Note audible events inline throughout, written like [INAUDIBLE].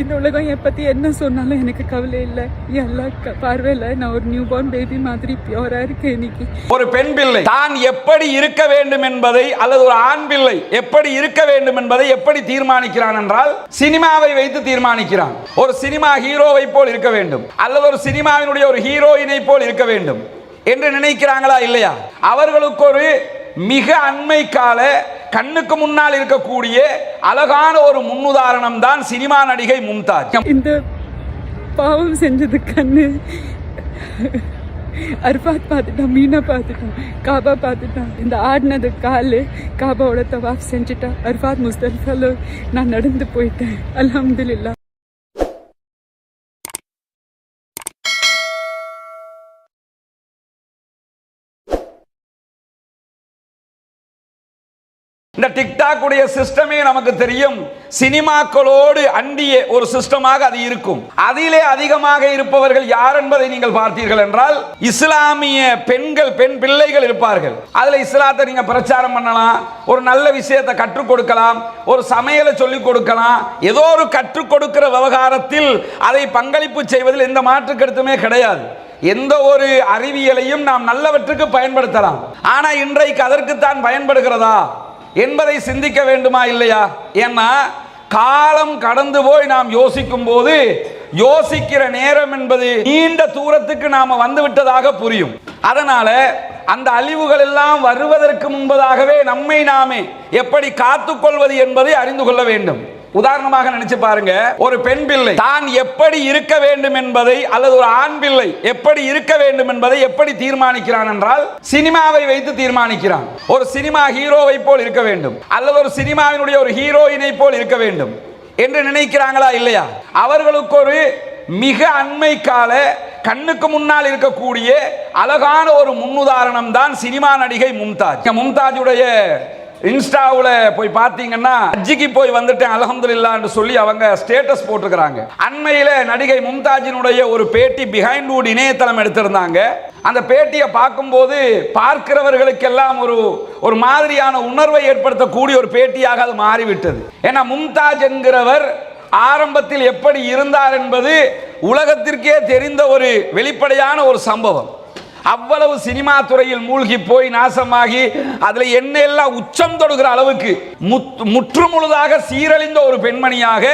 இந்த உலகம் என் பற்றி என்ன சொன்னாலும் எனக்கு கவலை இல்லை. எல்லா பார்வையில் நான் ஒரு நியூ பார்ன் பேபி மாதிரி பியூராக இருக்கேன் இன்னைக்கு. ஒரு பெண் பிள்ளை. தான் எப்படி இருக்க வேண்டும் என்பதை அல்லது ஒரு ஆண் பிள்ளை எப்படி இருக்க வேண்டும் என்பதை எப்படி தீர்மானிக்கிறான் என்றால் சினிமாவை வைத்து தீர்மானிக்கிறான். ஒரு சினிமா ஹீரோவை போல் இருக்க வேண்டும். அல்லது ஒரு சினிமாவினுடைய ஒரு ஹீரோயினை போல் இருக்க வேண்டும். என்று நினைக்கிறாங்களா இல்லையா? அவர்களுக்கு ஒரு மிக அண்மை கால கண்ணுக்கு முன்னால் இருக்கக்கூடிய அழகான ஒரு முன்னுதாரணம் தான் சினிமா நடிகை மும்தாஜ். இந்த பாவம் செஞ்சது கண்ணு. அர்பாத் பார்த்துட்டான் மீனா பார்த்துட்டான் காபா பார்த்துட்டான். இந்த ஆடினது காலு காபாவோட தவாஃப் செஞ்சுட்டான் அர்பாத் முஸ்தல்ஃபால நான் நடந்து போயிட்டேன். அலமதுல்லா இந்த டிக்டாக் உடைய சிஸ்டமே நமக்கு தெரியும். சினிமாக்களோடு அண்டிய ஒரு சிஸ்டமாக அது இருக்கும். அதிலே அதிகமாக இருப்பவர்கள் யார் என்பதை நீங்கள் பார்த்தீர்கள் என்றால் இஸ்லாமிய பெண்கள் பெண் பிள்ளைகள் இருப்பார்கள். அதில் இஸ்லாத்தை நீங்கள் பிரச்சாரம் பண்ணலாம் ஒரு நல்ல விஷயத்தை கற்றுக் கொடுக்கலாம் ஒரு சமையலை சொல்லிக் கொடுக்கலாம் ஏதோ ஒரு கற்றுக் கொடுக்கிற விவகாரத்தில் அதை பங்களிப்பு செய்வதில் எந்த மாற்றுக்கருத்துமே கிடையாது. எந்த ஒரு அறிவியலையும் நாம் நல்லவற்றுக்கு பயன்படுத்தலாம். ஆனால் இன்றைக்கு அதற்குத்தான் பயன்படுகிறதா? என்பதை சிந்திக்க வேண்டுமா இல்லையா? ஏன்னா காலம் கடந்து போய் நாம் யோசிக்கும் போது யோசிக்கிற நேரம் என்பது நீண்ட தூரத்துக்கு நாம வந்து விட்டதாக புரியும். அதனால அந்த அழிவுகள் எல்லாம் வருவதற்கு முன்பதாகவே நம்மை நாமே எப்படி காத்துக்கொள்வது என்பதை அறிந்து கொள்ள வேண்டும். உதாரணமாக நினைச்சு பாருங்க. ஒரு பெண் பிள்ளை. தான் எப்படி இருக்க வேண்டும் என்பதை அல்லது ஒரு ஆண் பிள்ளை எப்படி இருக்க வேண்டும் என்பதை எப்படி தீர்மானிக்கிறான் என்றால் சினிமாவை வைத்து தீர்மானிக்கிறான். ஒரு சினிமா ஹீரோவை போல் இருக்க வேண்டும். அல்லது ஒரு சினிமாவினுடைய ஒரு ஹீரோயினை போல் இருக்க வேண்டும். என்று நினைக்கிறாங்களா இல்லையா? அவர்களுக்கு ஒரு மிக அண்மை கால கண்ணுக்கு முன்னால் இருக்கக்கூடிய அழகான ஒரு முன்னுதாரணம் தான் சினிமா நடிகை மும்தாஜ். மும்தாஜுடைய இன்ஸ்டாவில் போய் பார்த்தீங்கன்னா ஹஜ்ஜிக்கு போய் வந்துட்டேன் அல்ஹம்துலில்லாஹ்னு சொல்லி அவங்க ஸ்டேட்டஸ் போட்டிருக்கிறாங்க. அண்மையில் நடிகை மும்தாஜினுடைய ஒரு பேட்டி பிஹைண்ட் வுட் இணையதளம் எடுத்திருந்தாங்க. அந்த பேட்டியை பார்க்கும்போது பார்க்கிறவர்களுக்கெல்லாம் ஒரு ஒரு மாதிரியான உணர்வை ஏற்படுத்தக்கூடிய ஒரு பேட்டியாக அது மாறிவிட்டது. ஏன்னா மும்தாஜ் என்கிறவர் ஆரம்பத்தில் எப்படி இருந்தார் என்பது உலகத்திற்கே தெரிந்த ஒரு வெளிப்படையான ஒரு சம்பவம். அவ்வளவு சினிமா துறையில் மூழ்கி போய் நாசமாகி அதுல என்ன எல்லாம் உச்சம் தொடுகிற அளவுக்கு முத்- முற்றுமுழுதாக சீரழிந்த ஒரு பெண்மணியாக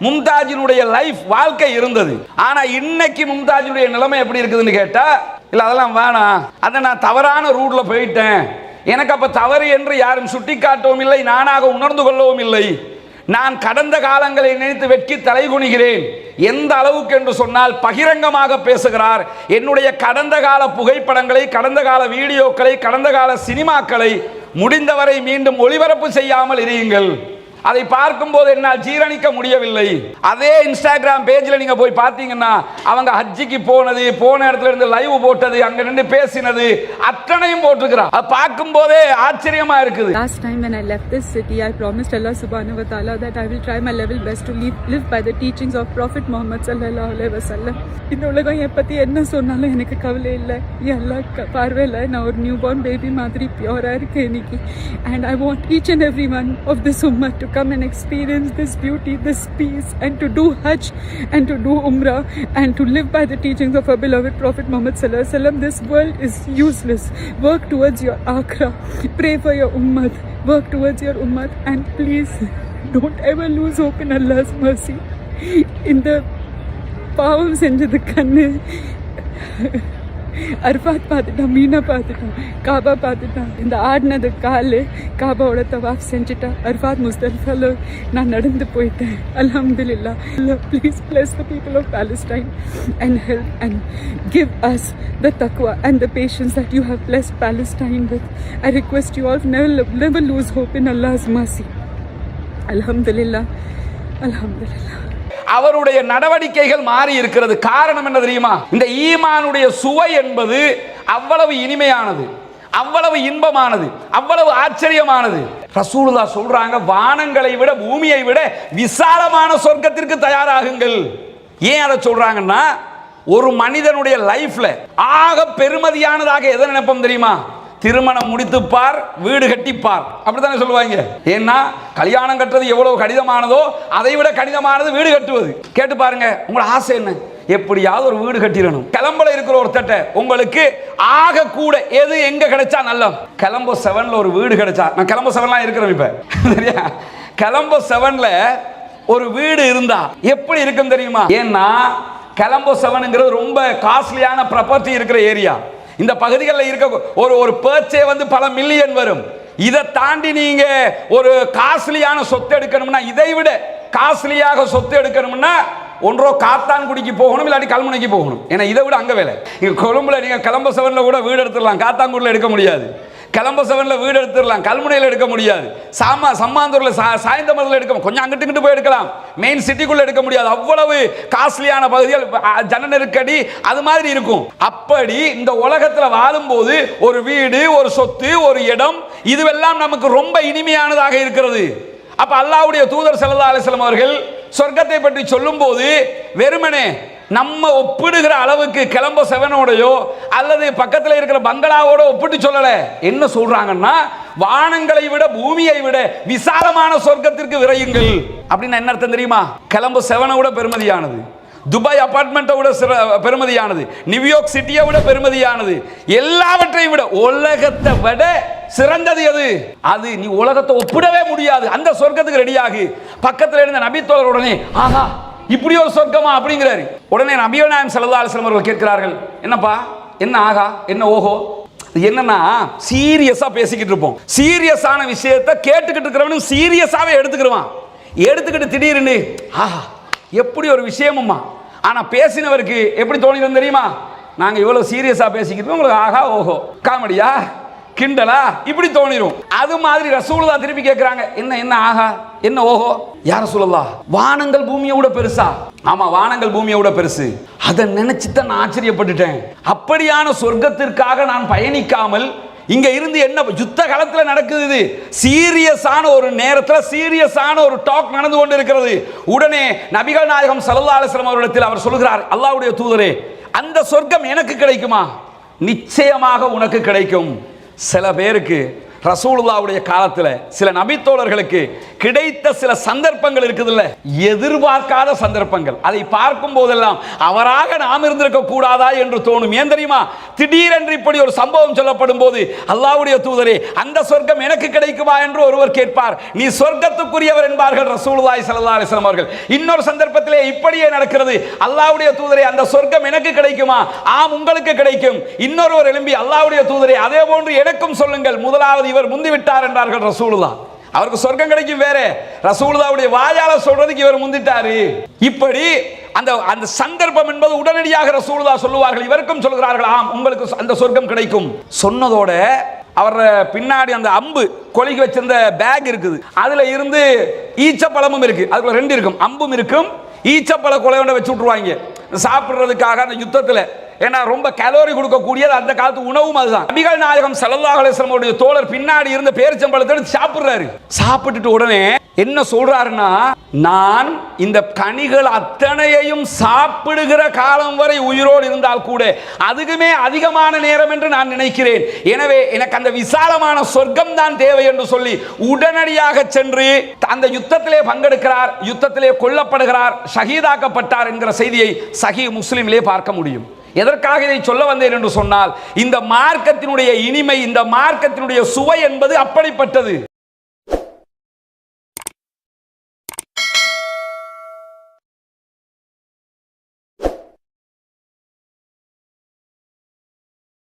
மும்தாஜினுடைய லைஃப் வாழ்க்கை இருந்தது. ஆனா இன்னைக்கு மும்தாஜினுடைய நிலைமை எப்படி இருக்குதுன்னு கேட்டா இல்ல அதெல்லாம் வேணாம். அதை நான் தவறான ரூட்ல போயிட்டேன். எனக்கு அப்ப தவறு என்று யாரும் சுட்டிக்காட்டவும் இல்லை நானாக உணர்ந்து கொள்ளவும் இல்லை. நான் கடந்த காலங்களை நினைத்து வெட்கி தலைகுனிகிறேன். எந்த அளவுக்கு என்று சொன்னால் பகிரங்கமாக பேசுகிறார். என்னுடைய கடந்த கால புகைப்படங்களை கடந்த கால வீடியோக்களை கடந்த கால சினிமாக்களை முடிந்தவரை மீண்டும் ஒளிபரப்பு செய்யாமல் இருயுங்கள். அதை பார்க்கும்போது என்னால் ஜீரணிக்க முடியவில்லை. அதே இன்ஸ்டாகிராம் பேஜில் நீங்க போய் பார்த்தீங்கன்னா அவங்க ஹஜ்ஜிக்கு போனது போன இடத்துல இருந்து லைவ் போட்டது அங்க நின்று பேசினது அத்தனையும் போட்டிருக்கிறான். அதை பார்க்கும் போதே ஆச்சரியமா இருக்குது. Last time when I left this city, I promised Allah subhanahu wa ta'ala that I will try my level best to live, live by the teachings of Prophet Muhammad sallallahu alaihi wasallam. இந்த உலகம் என் பற்றி என்ன சொன்னாலும் எனக்கு கவலை இல்லை. எல்லாம் பார்வையில் நான் ஒரு நியூ பார்ன் பேபி மாதிரி பியூராக இருக்கேன் இன்னைக்கு. And I want each and every one of this summer to come and experience this beauty, this peace, and to do Hajj and to do Umrah and to live by the teachings of our beloved Prophet Muhammad. This world is useless. Work towards your akhira. Pray for your ummah. Work towards your ummah. And please don't ever lose hope in Allah's mercy. In the palms and the kanne. அர்பாத் பார்த்துட்டான் மீனா பார்த்துட்டான் காபா பார்த்துட்டான் இந்த ஆடினது காலு காபாவோட தவாஃப் செஞ்சுட்டான் அர்பாத் முஸ்தல்ஃபால நான் நடந்து போயிட்டேன் அல்ஹம்துலில்லா please bless the people of Palestine and help and give us the taqwa and the patience that you have blessed Palestine with. I request you all never, never lose hope in Allah's mercy. Alhamdulillah. Alhamdulillah. அவருடைய நடவடிக்கைகள் மாறி இருக்கிறது. காரணம் என்ன தெரியுமா? இந்த ஈமானுடைய சுவை என்பது அவ்வளவு இனிமையானது அவ்வளவு இன்பமானது அவ்வளவு ஆச்சரியமானது. ரசூலுதா சொல்றாங்க வானங்களை விட பூமியை விட விசாலமான சொர்க்கத்திற்கு தயாராகுங்கள். ஏன் அதை சொல்றாங்கன்னா ஒரு மனிதனுடைய லைஃப்ல ஆக பெருமதியானதாக எதை நினைப்போம் தெரியுமா? திருமணம் முடித்துப்பார் வீடு கட்டிப்பார். அப்படித்தானே சொல்லுவாங்க? ஏன்னா கல்யாணம் கட்டுறது எவ்வளவு கடினமானதோ அதை விட கடினமானது வீடு கட்டுவது. கேட்டு பாருங்க உங்களோட ஆசை என்ன? எப்படியாவது ஒரு வீடு கட்டிடணும். கிளம்பல இருக்கிற ஒருத்தட்ட உங்களுக்கு ஆக கூட எது எங்க கிடைச்சா நல்ல கிளம்போ செவன்ல ஒரு வீடு கிடைச்சா நான் கிளம்போ செவன்லாம் இருக்கிறேன் இப்ப. [LAUGHS] சரியா? கிளம்போ செவன்ல ஒரு வீடு இருந்தா எப்படி இருக்கும் தெரியுமா? ஏன்னா கிளம்போ செவனுங்கிறது ரொம்ப காஸ்ட்லியான ப்ராப்பர்ட்டி இருக்கிற ஏரியா இந்த பகுதிகளில் இருக்க ஒரு ஒரு பேர்ச்சே வந்து பல மில்லியன் வரும். இதை தாண்டி நீங்க ஒரு காஸ்ட்லியான சொத்து எடுக்கணும்னா இதை விட காஸ்ட்லியாக சொத்து எடுக்கணும்னா ஒன்றோ காத்தான்குடிக்கு போகணும் இல்லாட்டி கல்முனைக்கு போகணும். ஏன்னா இதை விட அங்கே வேலை. இங்கே கொழும்புல நீங்கள் கிளம்ப செவன்ல கூட வீடு எடுத்துடலாம். காத்தான்குடியில் எடுக்க முடியாது. கிளம்ப செவனில் வீடு எடுத்துடலாம். கல்முனையில் எடுக்க முடியாது. சாமா சம்மாந்தூரில் சா சாயந்தமரில் எடுக்க கொஞ்சம் அங்கிட்டு இங்கிட்டு போய் எடுக்கலாம். மெயின் சிட்டிக்குள்ளே எடுக்க முடியாது. அவ்வளவு காஸ்ட்லியான பகுதிகள் ஜன நெருக்கடி அது மாதிரி இருக்கும். அப்படி இந்த உலகத்தில் வாழும்போது ஒரு வீடு ஒரு சொத்து ஒரு இடம் இதுவெல்லாம் நமக்கு ரொம்ப இனிமையானதாக இருக்கிறது. அப்போ அல்லாவுடைய தூதர் ஸல்லல்லாஹு அலிஸ்லம் அவர்கள் சொர்க்கத்தை பற்றி சொல்லும்போது வெறுமனே நம்ம ஒப்பிடுகிற அளவுக்கு கிளம்ப செவனோடையோ அல்லது பக்கத்தில் இருக்கிற பங்களாவோட ஒப்பிட்டு சொல்லல. என்ன சொல்றாங்கன்னா வானங்களை விட பூமியை விட விசாலமான சொர்க்கத்திற்கு விரையுங்கள். அப்படின்னு என்ன அர்த்தம் தெரியுமா? கிளம்ப செவனை விட பெருமதியானது. துபாய் அபார்ட்மெண்ட்டை விட சிற- பெருமதியானது. நியூயார்க் சிட்டியை விட பெருமதியானது. எல்லாவற்றையும் விட உலகத்தை விட சிறந்தது எது? அது நீ உலகத்தை ஒப்பிடவே முடியாது. அந்த சொர்க்கத்துக்கு ரெடியாகு பக்கத்தில் இருந்த நபித்தோழர் உடனே ஆஹா இப்படி ஒரு சொர்க்கமா அப்படிங்கிறாரு. உடனே நபிகள் நாயம் சல்லா அலிஸ்லாம் அவர்கள் கேட்கிறார்கள் என்னப்பா என்ன ஆகா என்ன ஓஹோ? என்னன்னா சீரியஸா பேசிக்கிட்டு இருப்போம். சீரியஸான விஷயத்தை கேட்டுக்கிட்டு இருக்கிறவனும் சீரியஸாவே எடுத்துக்கிடுவான் எடுத்துக்கிட்டு திடீர்னு ஆஹா எப்படி ஒரு விஷயமும்மா? ஆனா பேசினவருக்கு எப்படி தோணிடும் தெரியுமா? நாங்கள் இவ்வளோ சீரியஸாக பேசிக்கிட்டு உங்களுக்கு ஆஹா ஓஹோ. காமெடியா? கிண்டலா? இப்படி தோணிரும். அது மாதிரி ரசூலுல்லா திருப்பி கேட்கிறாங்க என்ன என்ன ஆகா? என்ன ஓஹோ? யார் சொல்லலாம் வானங்கள் பூமியை விட பெருசா? ஆமா வானங்கள் பூமியை விட பெருசு. அதை நினைச்சு தான் நான் ஆச்சரியப்பட்டுட்டேன். அப்படியான சொர்க்கத்திற்காக நான் பயணிக்காமல் இங்க இருந்து என்ன யுத்த காலத்துல நடக்குது இது. சீரியஸான ஒரு நேரத்துல சீரியஸான ஒரு டாக் நடந்து கொண்டு இருக்கிறது உடனே நபிகள் நாயகம் ஸல்லல்லாஹு அலைஹி அவரிடத்தில் அவர் சொல்கிறார் அல்லாவுடைய தூதரே அந்த சொர்க்கம் எனக்கு கிடைக்குமா? நிச்சயமாக உனக்கு கிடைக்கும். சில பேருக்கு ரசூலுல்லாவுடைய காலத்தில் சில நபித்தோழர்களுக்கு கிடைத்த சில சந்தர்ப்பங்கள் இருக்குதுல்ல. எதிர்பார்க்காத சந்தர்ப்பங்கள். அதை பார்க்கும் போதெல்லாம் அவராக நாம் இருந்திருக்க கூடாதா என்று தோணும். ஏன் தெரியுமா? திடீரென்று இப்படி ஒரு சம்பவம் சொல்லப்படும் போது அல்லாவுடைய தூதரே அந்த சொர்க்கம் எனக்கு கிடைக்குமா? என்று ஒருவர் கேட்பார். நீ சொர்க்கத்துக்குரியவர் என்பார்கள் ரசூலுல்லாஹி ஸல்லல்லாஹு அவர்கள். இன்னொரு சந்தர்ப்பத்திலே இப்படியே நடக்கிறது. அல்லாவுடைய தூதரே அந்த சொர்க்கம் எனக்கு கிடைக்குமா? ஆம் உங்களுக்கு கிடைக்கும். இன்னொருவர் எழும்பி அல்லாவுடைய தூதரே அதே போன்று எனக்கும் சொல்லுங்கள். முதலாவது இவர் முந்திவிட்டார் என்றார்கள் ரசூலுல்லா அவருக்கு சொர்க்கம் கிடைக்கும் வேற. ரசூலுதாவுடைய வாயால சொல்றதுக்கு இவர் முந்திட்டாரு. இப்படி அந்த அந்த சந்தர்ப்பம் என்பது உடனடியாக ரசூலுதா சொல்லுவார்கள். இவருக்கும் சொல்கிறார்கள் ஆம் உங்களுக்கு அந்த சொர்க்கம் கிடைக்கும். சொன்னதோட அவர் பின்னாடி அந்த அம்பு கொலிக்கு வச்சிருந்த பேக் இருக்குது. அதுல இருந்து ஈச்சப்பழமும் இருக்கு. அதுக்குள்ள ரெண்டு இருக்கும். அம்பும் இருக்கும். ஈச்சப்பழ கொலை வச்சு விட்டுருவாங்க. சாப்பிட்றதுக்காக அந்த யுத்தத்தில் ஏன்னா ரொம்ப கலோரி கொடுக்கக்கூடியது அந்த காலத்து உணவும் அதுதான். நபிகள் நாயகம் ஸல்லல்லாஹு தோழர் பின்னாடி இருந்த பேரிச்சம்பழத்தை எடுத்து சாப்பிடுறாரு. சாப்பிட்டுட்டு உடனே என்ன சொல்றாருன்னா நான் இந்த கனிகள் அத்தனையையும் சாப்பிடுகிற காலம் வரை உயிரோடு இருந்தால் கூட அதுக்குமே அதிகமான நேரம் என்று நான் நினைக்கிறேன். எனவே எனக்கு அந்த விசாலமான சொர்க்கம் தான் தேவை என்று சொல்லி உடனடியாக சென்று அந்த யுத்தத்திலே பங்கெடுக்கிறார் யுத்தத்திலே கொல்லப்படுகிறார் ஷஹீதாக்கப்பட்டார் என்கிற செய்தியை சஹி முஸ்லீமிலே பார்க்க முடியும். எதற்காக இதை சொல்ல வந்தேன் என்று சொன்னால் இந்த மார்க்கத்தினுடைய இனிமை இந்த மார்க்கத்தினுடைய சுவை என்பது அப்படிப்பட்டது.